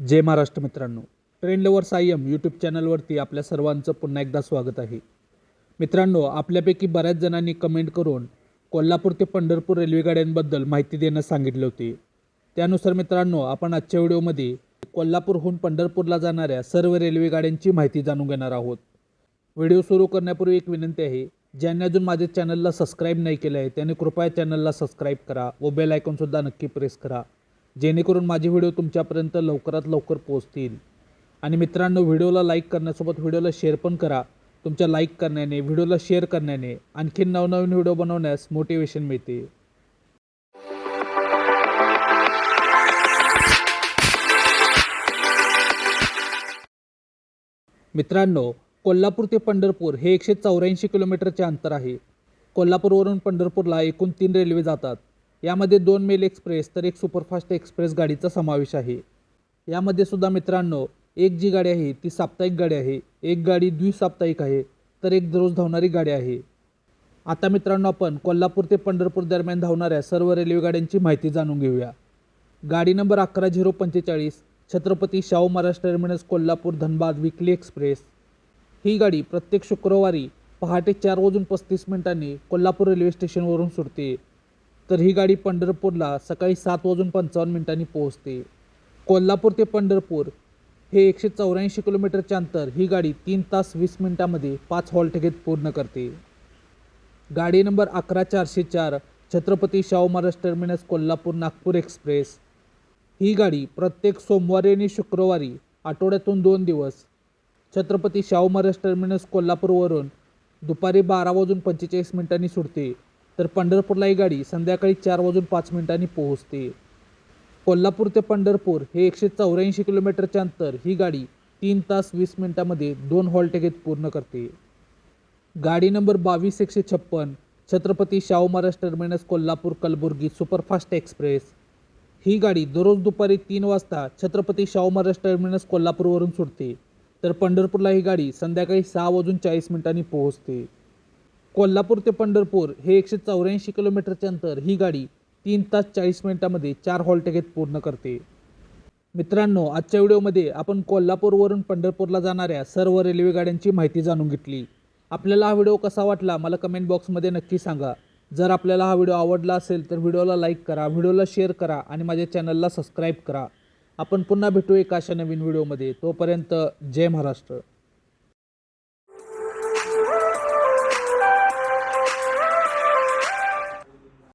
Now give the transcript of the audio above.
जय महाराष्ट्र मित्रांनो. Trend lover Sayam YouTube चॅनलवरती आपल्या सर्वांचं पुन्हा एकदा स्वागत आहे. मित्रांनो आपल्यापैकी बऱ्याच जणांनी कमेंट करून कोल्हापूर ते पंढरपूर रेल्वेगाड्यांबद्दल माहिती देणं सांगितले होते. त्यानुसार मित्रांनो आपण आजच्या व्हिडिओमध्ये कोल्हापूरहून पंढरपूरला जाणाऱ्या सर्व रेल्वेगाड्यांची माहिती जाणून घेणार आहोत. व्हिडिओ सुरू करण्यापूर्वी एक विनंती आहे ज्यांनी अजून माझ्या चॅनलला सबस्क्राईब नाही केलं आहे त्याने कृपया चॅनलला सबस्क्राईब करा व बेल आयकॉनसुद्धा नक्की प्रेस करा. जेणेकरून माझे व्हिडिओ तुमच्यापर्यंत लवकरात लवकर पोहोचतील. आणि मित्रांनो व्हिडिओला लाईक करण्यासोबत व्हिडिओला शेअर पण करा. तुमच्या लाईक करण्याने व्हिडिओला शेअर करण्याने आणखीन नवनवीन व्हिडिओ बनवण्यास मोटिवेशन मिळते. मित्रांनो कोल्हापूर ते पंढरपूर हे एकशे चौऱ्याऐंशी किलोमीटरचे अंतर आहे. कोल्हापूरवरून पंढरपूरला एकूण तीन रेल्वे जातात. यामध्ये दोन मेल एक्सप्रेस तर एक सुपरफास्ट एक्सप्रेस गाडीचा समावेश आहे. यामध्ये सुद्धा मित्रांनो एक जी गाडी आहे ती साप्ताहिक गाडी आहे. एक गाडी द्विसाप्ताहिक आहे तर एक दररोज धावणारी गाडी आहे. आता मित्रांनो आपण कोल्हापूर ते पंढरपूर दरम्यान धावणाऱ्या सर्व रेल्वे गाड्यांची माहिती जाणून घेऊया. गाडी नंबर अकरा झिरो पंचेचाळीस Chhatrapati Shahu Maharaj terminus Kolhapur Dhanbad weekly express. ही गाडी प्रत्येक शुक्रवारी पहाटे चार वाजून पस्तीस मिनिटांनी कोल्हापूर रेल्वे स्टेशनवरून सुटते. तर ही गाडी पंढरपूरला सकाळी सात वाजून पंचावन्न मिनिटांनी पोहोचते. कोल्हापूर ते पंढरपूर हे एकशे चौऱ्याऐंशी किलोमीटरच्या अंतर ही गाडी तीन तास वीस मिनिटांमध्ये पाच हॉल्ट घेत पूर्ण करते. गाडी नंबर अकरा चारशे चार छत्रपती शाहू महाराज टर्मिनस कोल्हापूर नागपूर एक्सप्रेस. ही गाडी प्रत्येक सोमवारी आणि शुक्रवारी आठवड्यातून दोन दिवस छत्रपती शाहू महाराज टर्मिनस कोल्हापूरवरून दुपारी बारा वाजून पंचेचाळीस मिनिटांनी सुटते. तर पंढरपूरला ही गाडी संध्याकाळी चार वाजून पाच मिनिटांनी पोहोचते. कोल्हापूर ते पंढरपूर हे एकशे चौऱ्याऐंशी किलोमीटरचे अंतर ही गाडी तीन तास वीस मिनिटांमध्ये दोन हॉल्ट घेत पूर्ण करते. गाडी नंबर बावीस एकशे छप्पन Chhatrapati Shahu Maharaj terminus Kolhapur Kalaburagi superfast express. ही गाडी दररोज दुपारी तीन वाजता छत्रपती शाहू महाराज टर्मिनस कोल्हापूरवरून सुटते. तर पंढरपूरला ही गाडी संध्याकाळी सहा वाजून चाळीस मिनिटांनी पोहोचते. कोल्हापूर ते पंढरपूर हे एकशे चौऱ्याऐंशी किलोमीटरचे अंतर ही गाडी तीन तास चाळीस मिनिटामध्ये चार हॉल घेत पूर्ण करते. मित्रांनो आजच्या व्हिडिओमध्ये आपण कोल्हापूरवरून पंढरपूरला जाणाऱ्या सर्व रेल्वे गाड्यांची माहिती जाणून घेतली. आपल्याला हा व्हिडिओ कसा वाटला मला कमेंट बॉक्समध्ये नक्की सांगा. जर आपल्याला हा व्हिडिओ आवडला असेल तर व्हिडिओला लाईक करा व्हिडिओला शेअर करा आणि माझ्या चॅनलला सबस्क्राईब करा. आपण पुन्हा भेटू एका अशा नवीन व्हिडिओमध्ये. तोपर्यंत जय महाराष्ट्र.